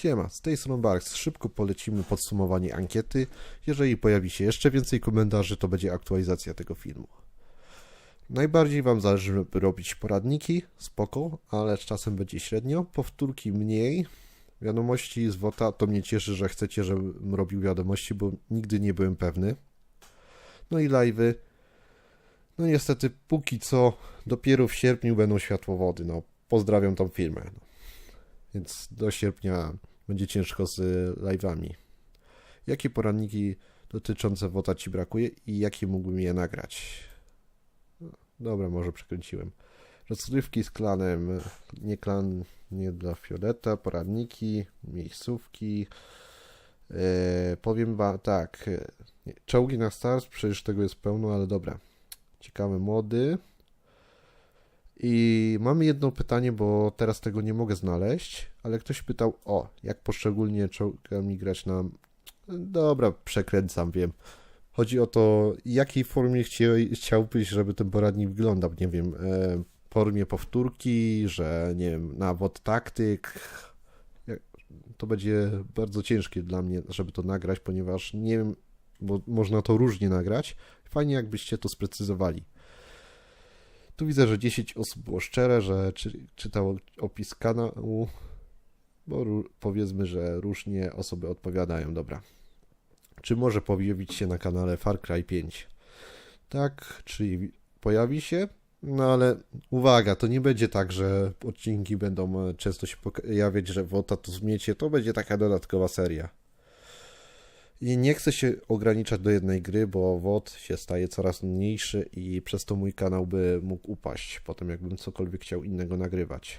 Siema, z tej strony Barks. Szybko polecimy podsumowanie ankiety. Jeżeli pojawi się jeszcze więcej komentarzy, to będzie aktualizacja tego filmu. Najbardziej Wam zależy, żeby robić poradniki, spoko, ale czasem będzie średnio. Powtórki mniej. Wiadomości z WOTA to mnie cieszy, że chcecie, żebym robił wiadomości, bo nigdy nie byłem pewny. No i live'y. No niestety, póki co, dopiero w sierpniu będą światłowody. No, pozdrawiam tą firmę. Więc do sierpnia będzie ciężko z live'ami. Jakie poradniki dotyczące WOTA Ci brakuje i jakie mógłbym je nagrać? Dobra, może przekręciłem. Rozrywki z klanem, nie klan, nie dla Fioleta, poradniki, miejscówki. E, powiem wam tak, czołgi na start, przecież tego jest pełno, ale dobra. Ciekawe mody. I mamy jedno pytanie, bo teraz tego nie mogę znaleźć, ale ktoś pytał, o, jak poszczególnie czołgami grać na... Dobra, przekręcam, wiem. Chodzi o to, w jakiej formie chcia, chciałbyś, żeby ten poradnik wyglądał, nie wiem, e, formie powtórki, że nie wiem, na wod taktyk. To będzie bardzo ciężkie dla mnie, żeby to nagrać, ponieważ nie wiem, bo można to różnie nagrać. Fajnie, jakbyście to sprecyzowali. Tu widzę, że 10 osób było szczere, że czy, czytało opis kanału, bo powiedzmy, że różnie osoby odpowiadają. Dobra. Czy może pojawić się na kanale Far Cry 5? Tak, czy pojawi się? No ale uwaga, to nie będzie tak, że odcinki będą e, często się pojawiać, że WOTA to zmiecie, to będzie taka dodatkowa seria. I nie chcę się ograniczać do jednej gry, bo WOT się staje coraz mniejszy i przez to mój kanał by mógł upaść, potem jakbym cokolwiek chciał innego nagrywać.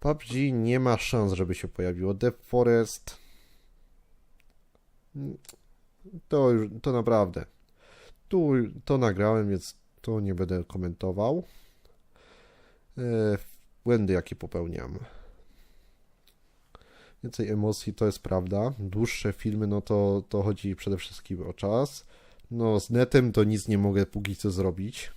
PUBG nie ma szans, żeby się pojawiło. Death Forest to już, to naprawdę. Tu to nagrałem, więc to nie będę komentował. E, błędy, jakie popełniam. Więcej emocji to jest prawda. Dłuższe filmy, no to, to chodzi przede wszystkim o czas. No, z netem to nic nie mogę póki co zrobić.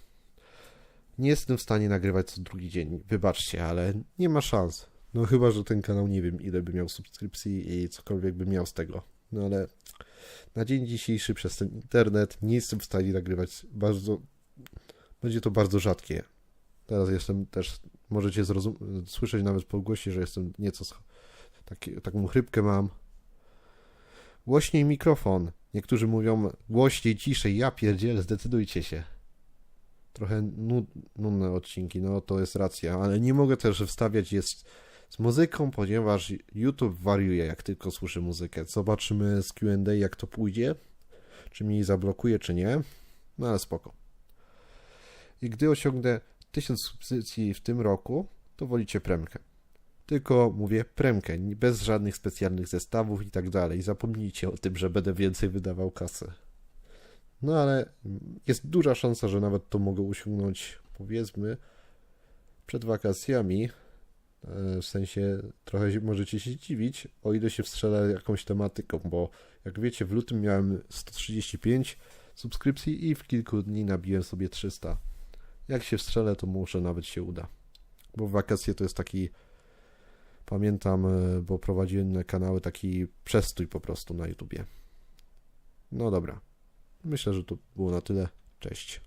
Nie jestem w stanie nagrywać co drugi dzień. Wybaczcie, ale nie ma szans. No chyba, że ten kanał nie wiem ile by miał subskrypcji i cokolwiek by miał z tego. No ale na dzień dzisiejszy przez ten internet nie jestem w stanie nagrywać bardzo. Będzie to bardzo rzadkie. Teraz jestem też, możecie słyszeć nawet po głosie, że jestem nieco. Taki, taką chrypkę mam. Głośniej mikrofon. Niektórzy mówią głośniej, ciszej. Ja pierdzielę, zdecydujcie się. Trochę nud, nudne odcinki, no to jest racja, ale nie mogę też wstawiać jest z muzyką, ponieważ YouTube wariuje, jak tylko słyszy muzykę. Zobaczymy z Q&A, jak to pójdzie. Czy mi zablokuje, czy nie. No ale spoko. I gdy osiągnę 1000 subskrypcji w tym roku, to wolicie premkę. Tylko mówię premkę, bez żadnych specjalnych zestawów i tak dalej. Zapomnijcie o tym, że będę więcej wydawał kasy. No ale jest duża szansa, że nawet to mogę osiągnąć, powiedzmy, przed wakacjami. E, W sensie trochę możecie się dziwić, o ile się wstrzelę jakąś tematyką, bo jak wiecie, w lutym miałem 135 subskrypcji i w kilku dni nabiłem sobie 300. Jak się wstrzelę, to może nawet się uda. Bo wakacje to jest taki, pamiętam, e, bo prowadziłem na kanały taki przestój po prostu na YouTubie. No dobra. Myślę, że to było na tyle. Cześć.